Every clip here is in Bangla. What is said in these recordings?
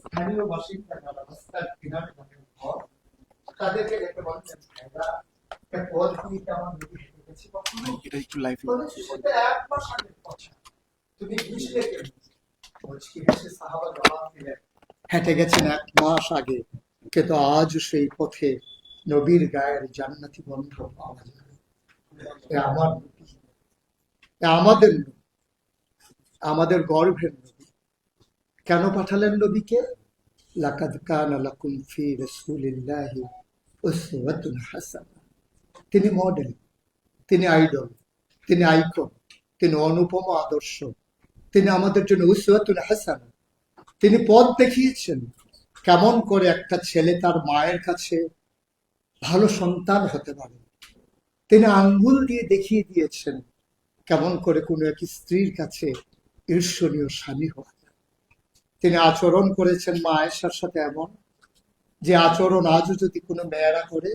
স্থানীয় বাসিন্দা যারা রাস্তার কিনারে যাদের ঘর তাদেরকে একটা আমার নদী হেঁটে কখনো এটা একটু লাইভ সেটা এক মাস আগের কথা। তুমি বুঝলে কেন বলছি কি সাহাবা জবাব দিলেন। হেঁটে গেছেন এক মাস আগে কিন্তু আজ সেই পথে নবীর গায়ের জান্নাতি বন্ধ পাওয়া এ আমার আমাদের আমাদের গর্ভের কেন পাঠালেন নবীকে? লাকাদ কানা লাকুম ফি রাসূলিল্লাহি উসওয়াতুন হাসানাহ তিনি মডেল তিনি আইডল তিনি আইকন তিনি অনুপম আদর্শ, তিনি আমাদের জন্য উসওয়াতুন হাসানা। তিনি পথ দেখিয়েছেন কেমন করে একটা ছেলে তার মায়ের কাছে ভালো সন্তান হতে পারে। তিনি আঙ্গুল দিয়ে দেখিয়ে দিয়েছেন কেমন করে কোনো এক স্ত্রীর কাছে ঈর্ষণীয় স্বামী হওয়া। তিনি আচরণ করেছেন মা আয়েশার সাথে এমন যে আচরণ আজও যদি কোনো মেয়েরা করে,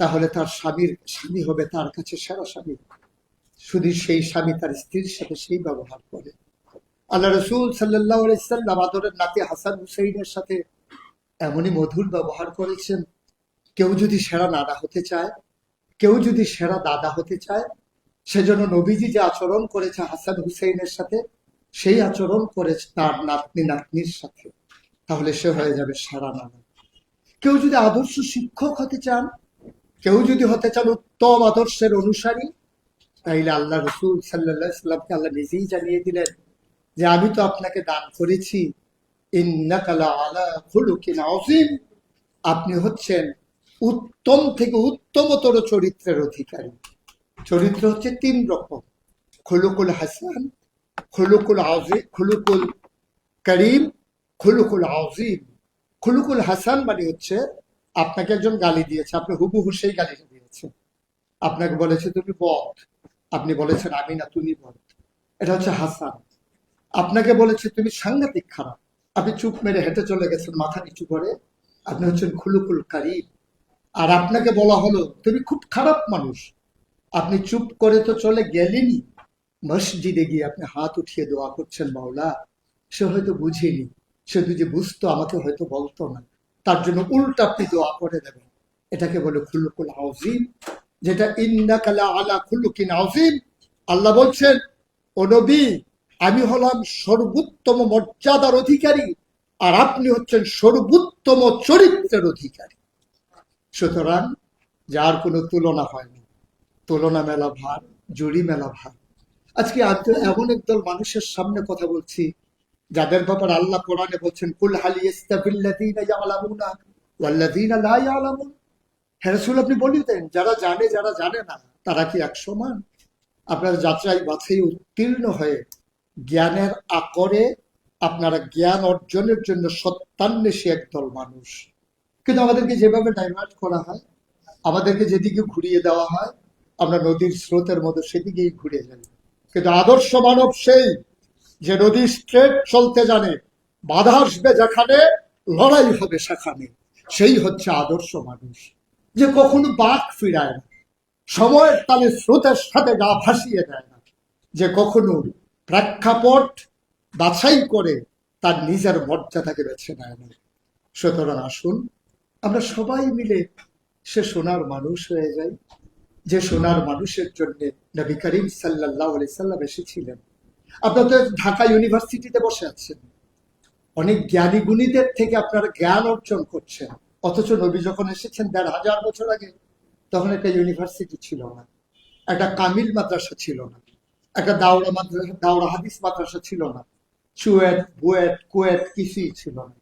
তাহলে তার স্বামীর স্বামী হবে, তার কাছে সেরা স্বামী। শুধু সেই স্বামী তার স্ত্রীর সাথে সেই ব্যবহার করে। আল্লাহ রসুল সাল্লাহ সাল্লাম, আদরের নাতি হাসান হুসাইনের সাথে এমনই মধুর ব্যবহার করেছেন, কেউ যদি সেরা নানা হতে চায়, কেউ যদি সেরা দাদা হতে চায়, সেজন্য নবীজি যে আচরণ করেছে হাসান হুসেইনের সাথে সেই আচরণ করেছে তার নাতনি নাতনির সাথে, তাহলে সে হয়ে যাবে সারা নানা কেউ যদি আদর্শ শিক্ষক হতে চান, কেউ যদি হতে চান উত্তম আদর্শের অনুসারী, তাইলে আল্লাহ রসুল সাল্লাহ সাল্লামকে আল্লাহ নিজেই জানিয়ে দিলেন যে, আমি তো আপনাকে দান করেছি। আপনি হচ্ছেন উত্তম থেকে উত্তমতর চরিত্রের অধিকারী। চরিত্র হচ্ছে তিন রকম। খুলুকুল হাসান খুলুকুল আজিম খুলুকুল করিম খুলুকুল আজিম খুলুকুল হাসান মানে হচ্ছে আপনাকে একজন গালি দিয়েছে, আপনি হুবহু সেই গালিটা দিয়েছেন আপনাকে বলেছে, তুমি বধ। আপনি বলেছেন, আমি না, তুমি বধ। এটা হচ্ছে হাসান। আপনাকে বলেছে, তুমি সাংঘাতিক খারাপ। আপনি চুপ মেরে হেঁটে চলে গেছেন, মাথা নিচু করে। আপনি হচ্ছেন খুলুকুল কারিম। আর আপনাকে বলা হলো, তুমি খুব খারাপ মানুষ। আপনি চুপ করে তো চলে গেলেনই। মসজিদে গিয়ে আপনি হাত উঠিয়ে দোয়া করছেন, মাওলা। সে হয়তো বুঝেনি। সে যদি বুঝতো, আমাকে হয়তো বলতো না। তার জন্য উল্টা আপনি দোয়া করে দেবেন। এটাকে বলে খুলুকুল আউজিম যেটা ইন্নাকালা আলা খুলুকিন আউজিম আল্লাহ বলছেন, ও নবী, আমি হলাম সর্বোত্তম মর্যাদার অধিকারী, আর আপনি হচ্ছেন সর্বোত্তম চরিত্রের অধিকারী। সুতরাং যার কোনো তুলনা হয় না তুলনা মেলা ভার, জুড়ি মেলা ভার। আজকে আজ এমন একদল মানুষের সামনে কথা বলছি, যাদের ব্যাপার আল্লাহ কোরআনে বলছেন, কুল হালি হ্যাঁ আপনি বলে দেন, যারা জানে যারা জানে না, তারা কি এক সমান? আপনার যাত্রায় বাছাই উত্তীর্ণ হয়ে জ্ঞানের আকরে আপনারা জ্ঞান অর্জনের জন্য সত্যান্বেষী একদল মানুষ। কিন্তু আমাদেরকে যেভাবে ডাইভার্ট করা হয়, আমাদেরকে যেদিকে ঘুরিয়ে দেওয়া হয়, আমরা নদীর স্রোতের মতো সেদিকেই ঘুরে যাই। কিন্তু আদর্শ মানব সেই যে নদী স্ট্রেট চলতে জানে, বাধা আসবে যেখানে, লড়াই হবে সেখানে। সেই হচ্ছে আদর্শ মানুষ। যে কখনো বাঘ ফিরায় না, সময়ের তালে স্রোতের সাথে গা ভাসিয়ে দেয় না। যে কখনো প্রেক্ষাপট বাছাই করে তার নিজের মর্যাদাকে বেছে নেয় না। সুতরাং আসুন, আমরা সবাই মিলে সে সোনার মানুষ হয়ে যাই। যে সোনার মানুষের জন্য নবী করিম সাল্লাহ সাল্লাম এসেছিলেন। আপনারা তো ঢাকা ইউনিভার্সিটিতে বসে আছেন। অনেক জ্ঞানী গুণীদের থেকে আপনারা জ্ঞান অর্জন করছেন। অথচ নবী যখন এসেছেন দেড় হাজার বছর আগে, তখন একটা ইউনিভার্সিটি ছিল না। একটা কামিল মাদ্রাসা ছিল না। একটা দাওরা মাদ্রাসা, দাওরা হাদিস মাদ্রাসা ছিল না। চুয়েট, বুয়েট, কুয়েট কিছুই ছিল না।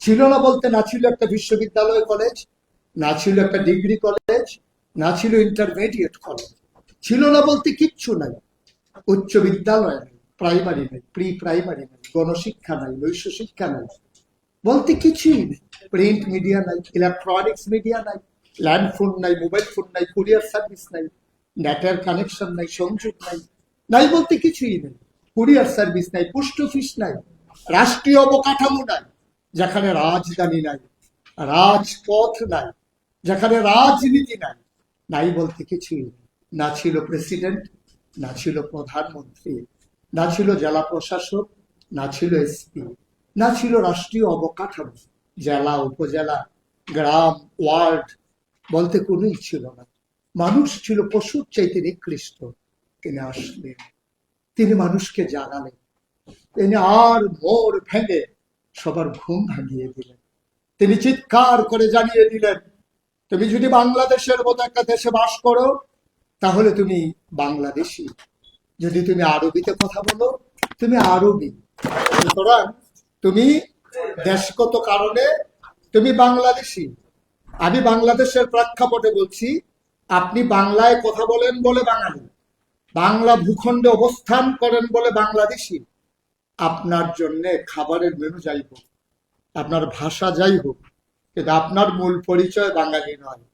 ছিল না বলতে না ছিল একটা বিশ্ববিদ্যালয় কলেজ, না ছিল একটা ডিগ্রি কলেজ না ছিল ইন্টারমিডিয়েট কলেজ ছিল না বলতে কিচ্ছু নাই। উচ্চ বিদ্যালয় নেই প্রাইমারি নেই প্রি প্রাইমারি নেই, গণশিক্ষা নাই নৈশ শিক্ষা নাই, বলতে কিছুই নেই। প্রিন্ট মিডিয়া নাই ইলেকট্রনিক্স মিডিয়া নাই ল্যান্ড ফোন নাই মোবাইল ফোন নাই কুরিয়ার সার্ভিস নাই নেটের কানেকশন নাই, সংযোগ নাই নাই বলতে কিছুই নেই। কুরিয়ার সার্ভিস নাই পোস্ট অফিস নাই, রাষ্ট্রীয় অবকাঠামো নাই, যেখানে রাজধানী নাই, রাজপথ নাই, যেখানে রাজনীতি নাই নাই বলতে কিছুই না ছিল প্রেসিডেন্ট, না ছিল প্রধানমন্ত্রী, না ছিল জেলা প্রশাসক, না ছিল এসপি, না ছিল রাষ্ট্রীয় অবকাঠামো, জেলা, উপজেলা, গ্রাম, ওয়ার্ড বলতে কোনোই ছিল না। মানুষ ছিল পশুর চাইতে নিকৃষ্ট, তিনি আসলেন। তিনি মানুষকে জাগালেন তিনি আর মোর ভেঙে সবার ঘুম ভাঙিয়ে দিলেন। তিনি চিৎকার করে জানিয়ে দিলেন তুমি যদি বাংলাদেশের মতো একটা দেশে বাস করো, তাহলে তুমি বাংলাদেশি। যদি তুমি আরবিতে কথা বলো, তুমি আরবি। সুতরাং তুমি দেশগত কারণে তুমি বাংলাদেশি। আমি বাংলাদেশের প্রেক্ষাপটে বলছি, আপনি বাংলায় কথা বলেন বলে বাঙালি। বাংলা ভূখণ্ডে অবস্থান করেন বলে বাংলাদেশি। আপনার জন্য খাবারের মেনু যাই হোক, আপনার ভাষা যাই হোক কিন্তু আপনার মূল পরিচয় বাঙালি নয়।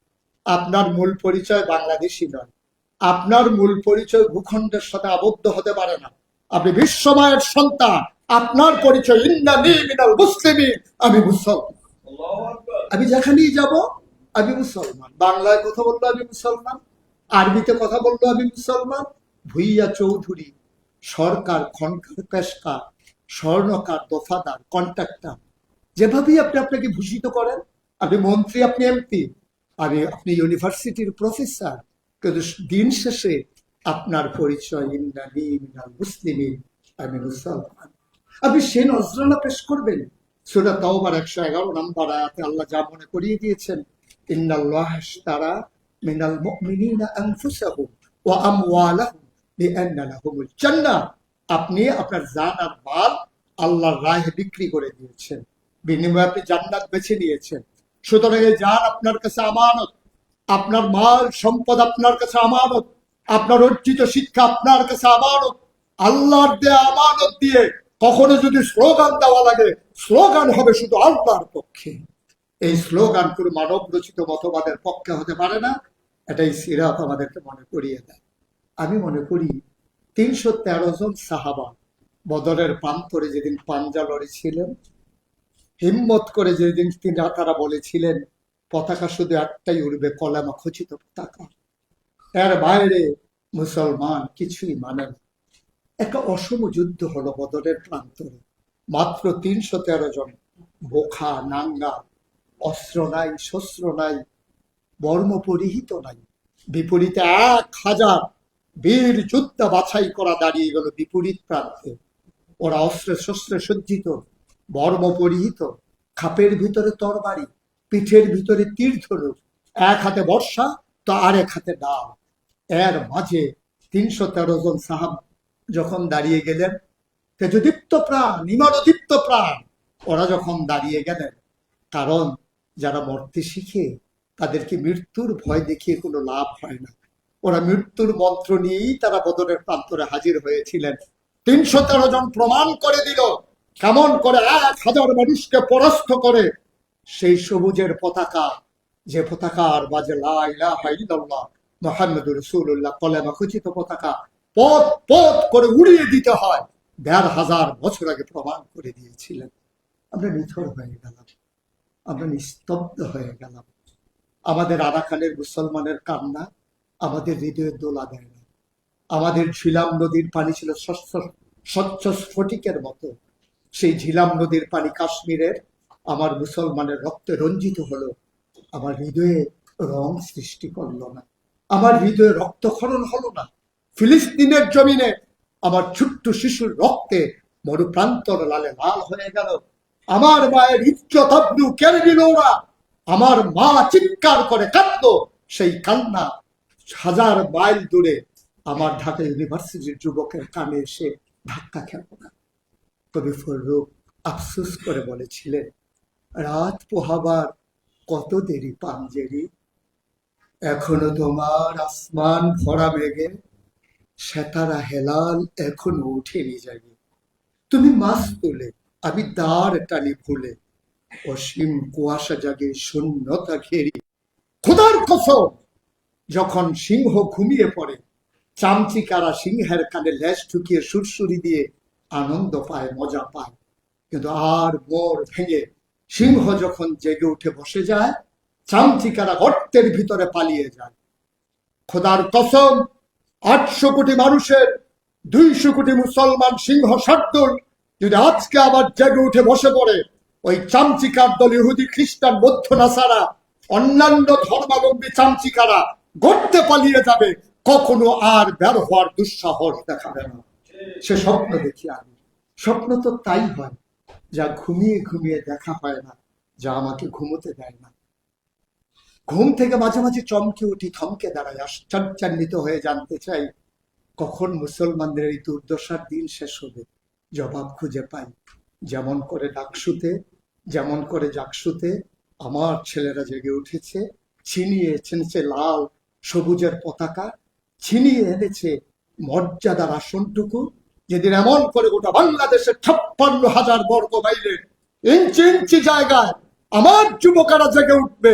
আপনার মূল পরিচয় বাংলাদেশি নয়। আপনার মূল পরিচয় ভূখণ্ডের সাথে আবদ্ধ হতে পারে না। আপনি বিশ্বময়ের সন্তান। আপনার পরিচয় ইন্দানি মিনাল মুসলিমিন। আমি মুসলমান। আমি যেখানেই যাব, আমি মুসলমান। বাংলায় কথা বলল আমি মুসলমান। আরবিতে কথা বলল আমি মুসলমান। ভুইয়া চৌধুরী, সরকার, খনকার স্বর্ণকার, দফাদার, কন্ট্রাক্টর। যেভাবেই আপনি আপনাকে ভূষিত করেন আপনি মন্ত্রী, আপনি এমপি। আমি আপনি ইউনিভার্সিটির প্রফেসর। কিন্তু দিন শেষে আপনার পরিচয় ইন্দানি আমি মুসলমান। আপনি সে নজরানা পেশ করবেন। সুরা একশো এগারো নম্বর আয়াতে আল্লাহ যা মনে করিয়ে দিয়েছেন, ইন্নাল্লাহ তারা মিনাল মুমিনিনা আনফুসাহুম ওয়া আমওয়ালাহুম আপনি আপনার জান আর মাল আল্লাহর রাহে বিক্রি করে দিয়েছেন। বিনিময়ে আপনি জান্নাত বেছে নিয়েছেন। সুতরাং এই জান আপনার কাছে আমানত। আপনার মাল, সম্পদ আপনার কাছে আমানত। আপনার অর্জিত শিক্ষা আপনার কাছে আমানত। আল্লাহর দেয়া আমানত দিয়ে কখনো যদি স্লোগান দেওয়া লাগে, স্লোগান হবে শুধু আল্লাহর পক্ষে। এই স্লোগান কোনো মানব রচিত মতবাদের পক্ষে হতে পারে না। এটাই সিরাত আমাদেরকে মনে করিয়ে দেয়। আমি মনে করি তিনশো তেরো জন সাহাবা বদরের প্রান্তরে যেদিন পাঞ্জা লড়েছিলেন হিম্মত করে যেদিন তিনি তারা বলেছিলেন, পতাকা শুধু একটাই উড়বে, কলামা খচিত পতাকা। এর বাইরে মুসলমান কিছুই মানে না। একটা অসম যুদ্ধ হলো বদরের প্রান্তরে। মাত্র তিনশো তেরো জন বোখা, নাঙ্গা, অস্ত্র নাই, শস্ত্র নাই, বর্ম পরিহিত নাই। বিপরীতে এক হাজার বীর যোদ্ধা বাছাই করা দাঁড়িয়ে গেল বিপরীত প্রান্তে। ওরা অস্ত্রে শস্ত্রে সজ্জিত। বর্ম পরিহিত খাপের ভিতরে তরবারি, পিঠের ভিতরে তীর এক হাতে বর্ষা, তো আর এক হাতে ডাল। এর মাঝে তিনশো তেরো জন সাহাব যখন দাঁড়িয়ে গেলেন, তেজদীপ্ত প্রাণ ইমানদীপ্ত প্রাণ, ওরা যখন দাঁড়িয়ে গেলেন, কারণ যারা মরতে শিখে, তাদেরকে মৃত্যুর ভয় দেখিয়ে কোনো লাভ হয় না। ওরা মৃত্যুর মন্ত্র নিয়েই তারা বদরের প্রান্তরে হাজির হয়েছিলেন। তিনশো তেরো জন প্রমাণ করে দিল কেমন করে এক হাজার মানুষকে পরাস্ত করে, সেই সবুজের পতাকা, যে পতাকার বাজে লাইল্লাহ মোহাম্মদ রসুল্লাহ কলেমা খচিত পতাকা, পথ পথ করে উড়িয়ে দিতে হয়, দেড় হাজার বছর আগে প্রমাণ করে দিয়েছিলেন। আমরা নিথর হয়ে গেলাম, আমরা নিস্তব্ধ হয়ে গেলাম। আমাদের আরাকানের মুসলমানের কান্না আমাদের হৃদয়ের দোলা দেয় না। আমাদের ঝিলাম নদীর পানি ছিল স্বচ্ছ স্ফটিকের মতো। সেই ঝিলাম নদীর পানি কাশ্মীরের আমার মুসলমানের রক্তে রঞ্জিত হলো। আমার হৃদয়ে রং সৃষ্টি করল না। আমার হৃদয়ে রক্তক্ষরণ হলো না। ফিলিস্তিনের জমিনে আমার ছোট্ট শিশুর রক্তে মরুপ্রান্তর লালে লাল হয়ে গেল। আমার মায়ের ইজ্জত আব্দু কেড়ে নিল ওরা। আমার মা চিৎকার করে কাঁদলো। সেই কান্না হাজার মাইল দূরে আমার ঢাকা ইউনিভার্সিটির যুবকের কানে এসে ধাক্কা খেল না। কবি ফররুখ আফসুস করে বলেছিলেন, রাত পোহাবার কত দেরি পাঞ্জেরি? এখনও তোমার আসমান ভরা মেঘে, সেতারা হেলাল এখনও উঠেনি যাবে তুমি মাছ তুলে, আমি দাঁড় টানি ভুলে অসীম কুয়াশা জাগে শূন্যতা ঘেরি। খোদার কসম, যখন সিংহ ঘুমিয়ে পড়ে, চামচিকারা সিংহের কানে লেজ ঠুকিয়ে সুরসুরি দিয়ে আনন্দ পায়, মজা পায়। কিন্তু আর মোর ভেঙে সিংহ যখন জেগে উঠে বসে যায় চামচিকারা গর্তের ভিতরে পালিয়ে যায়। খোদার কসম, আটশো কোটি মানুষের, দুইশো কোটি মুসলমান সিংহ শার্দুল যদি আজকে আবার জেগে উঠে বসে পড়ে, ওই চামচিকার দল ইহুদি, খ্রিস্টান, বৌদ্ধ, নাসারা, অন্যান্য ধর্মাবলম্বী চামচিকারা গড়তে পালিয়ে যাবে, কখনো আর বের হওয়ার দুঃসাহস দেখাবে না। সে স্বপ্ন দেখি আমি। স্বপ্ন তো তাই হয়, যা ঘুমিয়ে ঘুমিয়ে দেখা হয় না, যা আমাকে ঘুমোতে দেয় না। ঘুম থেকে মাঝে মাঝে চমকে উঠি, থমকে দাঁড়াই, আশ্চর্যান্বিত হয়ে জানতে চাই, কখন মুসলমানদের এই দুর্দশার দিন শেষ হবে। জবাব খুঁজে পাই, যেমন করে ডাকসুতে, যেমন করে জাকসুতে আমার ছেলেরা জেগে উঠেছে, ছিনিয়ে এনেছে লাল, সবুজের পতাকা, ছিনিয়ে এনেছে মর্যাদার আসনটুকু, যেদিন এমন করে গোটা বাংলাদেশের ছাপ্পান্ন হাজার বর্গ মাইলের ইঞ্চি ইঞ্চি জায়গায় আমার যুবকেরা জেগে উঠবে,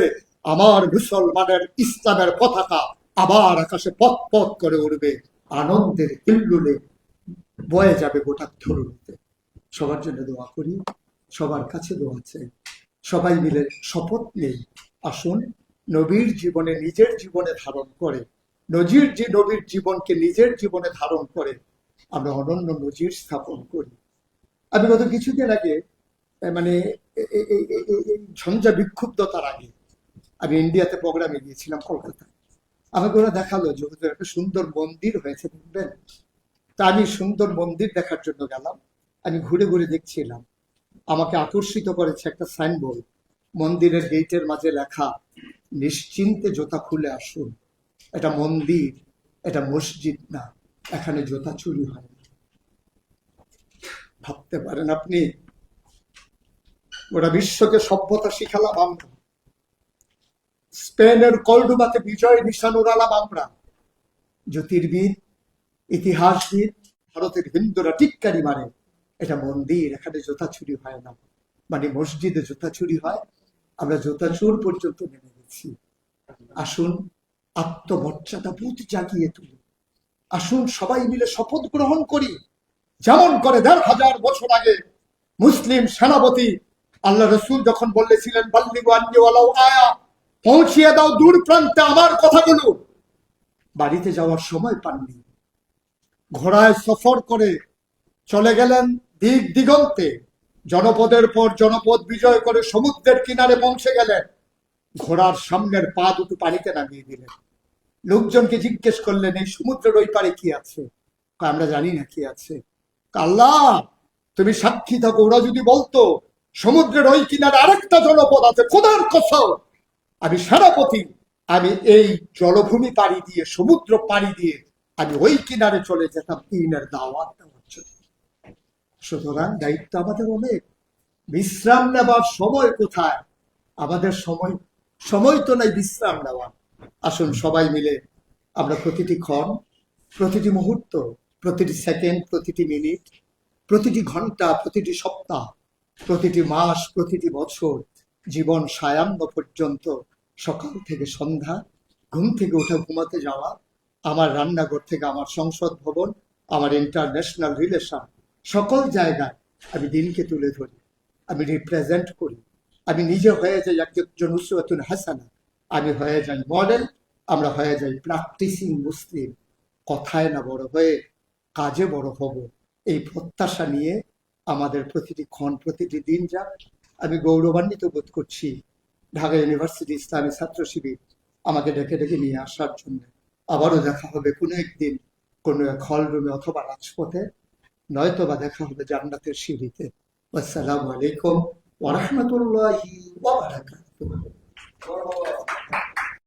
আমার মুসলমানের ইসলামের পতাকা আবার আকাশে পথ পথ করে উঠবে আনন্দের হিল্লুলে বয়ে যাবে গোটা ধরুনিতে সবার জন্য দোয়া করি, সবার কাছে দোয়া চাই। সবাই মিলে শপথ নেই, আসুন, নবীর জীবনে নিজের জীবনে ধারণ করে নজির যে নবীর জীবনকে নিজের জীবনে ধারণ করে, আমরা অনন্য নজির স্থাপন করি। আমি গত কিছুদিন আগে মানে ঝঞ্ঝা বিক্ষুব্ধতার আগে আমি ইন্ডিয়াতে প্রোগ্রামে গিয়েছিলাম কলকাতায়। আমাকে ওরা দেখাল যে ওদের একটা সুন্দর মন্দির হয়েছে, দেখবেন? তা আমি সুন্দর মন্দির দেখার জন্য গেলাম। আমি ঘুরে ঘুরে দেখছিলাম। আমাকে আকর্ষিত করেছে একটা সাইনবোর্ড। মন্দিরের গেটের মাঝে লেখা, নিশ্চিন্তে জোতা খুলে আসুন। এটা মন্দির, এটা মসজিদ না, এখানে জোতা চুরি হয় ভাবতে পারেন আপনি ওরা বিশ্বকে সভ্যতা শিখালাম আমরা। স্পেনের কলডুবাতে বিজয় নিশান উড়ালাম আমরা। জ্যোতির্বিদ, ইতিহাসবিদ, ভারতের হিন্দুরা টিক্কারি মারে, এটা মন্দির, এখানে জোতা চুরি হয় না। মানে মসজিদে জোতা চুরি হয়, আমরা জোতা চুর পর্যন্ত নেমে গেছি। আসুন আত্মমর্যাদা বোধ জাগিয়ে তুলি। আসুন সবাই মিলে শপথ গ্রহণ করি। যেমন করে দেড় হাজার বছর আগে মুসলিম সেনাপতি আল্লাহ রসুল যখন আন্নিওয়ালাও আয়া পৌঁছিয়ে দাও দূর প্রান্তে আমার কথাগুলো। বাড়িতে যাওয়ার সময় পাননি। ঘোড়ায় সফর করে চলে গেলেন দিক দিগন্তে। জনপদের পর জনপদ বিজয় করে সমুদ্রের কিনারে পৌঁছে গেলেন। ঘোড়ার সামনের পা দুটো পানিতে নামিয়ে দিলেন। লোকজনকে জিজ্ঞেস করলেন, এই সমুদ্রের ওই পারে কি আছে? আমরা জানি না কি আছে। আল্লাহ, তুমি সাক্ষী থাকো, ওরা যদি বলতো, সমুদ্রের ওই কিনারে আরেকটা জনপদ আছে, খোদার কসম, আমি সেনাপতি আমি এই জলভূমি পাড়ি দিয়ে, সমুদ্র পাড়ি দিয়ে, আমি ওই কিনারে চলে যেতাম দিনের দাওয়াত দেওয়ার জন্য। সুতরাং দায়িত্ব আমাদের অনেক। বিশ্রাম নেওয়ার সময় কোথায়? আমাদের সময় সময় তো নাই বিশ্রাম নেওয়ার। আসুন সবাই মিলে আমরা প্রতিটি ক্ষণ, প্রতিটি মুহূর্ত, প্রতিটি সেকেন্ড, প্রতিটি মিনিট, প্রতিটি ঘণ্টা, প্রতিটি সপ্তাহ, প্রতিটি মাস, প্রতিটি বছর, জীবন সায়ান্ন পর্যন্ত সকাল থেকে সন্ধ্যা, ঘুম থেকে উঠে ঘুমাতে যাওয়া, আমার রান্নাঘর থেকে আমার সংসদ ভবন, আমার ইন্টারন্যাশনাল রিলেশন সকল জায়গায় আমি দিনকে তুলে ধরি, আমি রিপ্রেজেন্ট করি। আমি নিজে হয়ে যাই একজন হাসানা। আমি হয়ে যাই মডেল আমরা হয়ে যাই প্র্যাকটিসিং মুসলিম কথায় না বড় হয়ে কাজে বড় হব। এই প্রত্যাশা নিয়ে আমাদের প্রতিটি ক্ষণ, প্রতিটি দিন যাক। আমি গৌরবান্বিত বোধ করছি ঢাকা ইউনিভার্সিটি ইসলামী ছাত্র শিবির আমাকে ডেকে ডেকে নিয়ে আসার জন্য। আবারও দেখা হবে কোনো একদিন কোনো এক হল রুমে অথবা রাজপথে। নয়তো বা দেখা হবে জান্নাতের সিঁড়িতে। আসসালামু আলাইকুম ওরহমতুল্লাহি ওয়া i